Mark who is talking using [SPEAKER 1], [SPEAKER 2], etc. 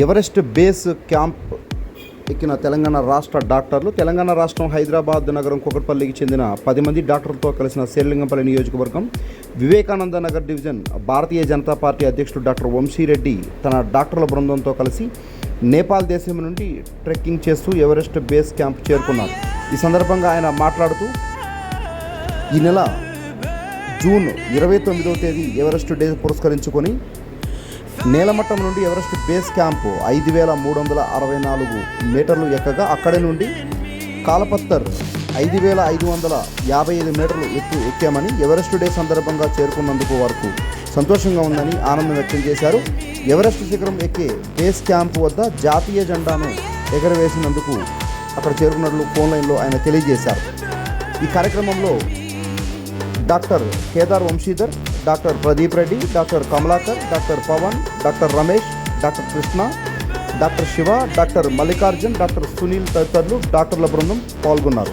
[SPEAKER 1] Everest base camp ఎక్కిన తెలంగాణ రాష్ట్ర డాక్టర్లు తెలంగాణ రాష్ట్రం హైదరాబాద్ నగరం కుకట్పల్లికి చెందిన పది మంది డాక్టర్లతో కలిసిన శేర్లింగంపల్లి నియోజకవర్గం వివేకానంద నగర్ డివిజన్ భారతీయ జనతా పార్టీ అధ్యక్షుడు డాక్టర్ వంశీరెడ్డి తన డాక్టర్ల బృందంతో కలిసి నేపాల్ దేశం నుండి ట్రెక్కింగ్ చేస్తూ ఎవరెస్ట్ బేస్ క్యాంప్ చేరుకున్నారు. ఈ సందర్భంగా ఆయన మాట్లాడుతూ ఈ నెల జూన్ ఇరవై తొమ్మిదవ తేదీ ఎవరెస్ట్ డే పురస్కరించుకొని నేలమట్టం నుండి ఎవరెస్ట్ బేస్ క్యాంపు ఐదు వేల మూడు వందల అరవై నాలుగు మీటర్లు ఎక్కగా అక్కడి నుండి కాలపత్తర్ ఐదు వేల ఐదు వందల యాభై ఐదు మీటర్లు ఎత్తు ఎక్కామని ఎవరెస్ట్ డే సందర్భంగా చేరుకున్నందుకు వరకు సంతోషంగా ఉందని ఆనందం వ్యక్తం చేశారు. ఎవరెస్ట్ శిఖరం ఎక్కే బేస్ క్యాంపు వద్ద జాతీయ జెండాను ఎగరవేసినందుకు అక్కడ చేరుకున్నట్లు ఫోన్ లైన్లో ఆయన తెలియజేశారు. ఈ కార్యక్రమంలో doctor Kedar Vamshidhar doctor Pradeep Reddy doctor Kamalakar doctor Pavan doctor Ramesh doctor Krishna doctor Shiva doctor Mallikarjun doctor Sunil తదితరులు డాక్టర్ల బృందం పాల్గొన్నారు.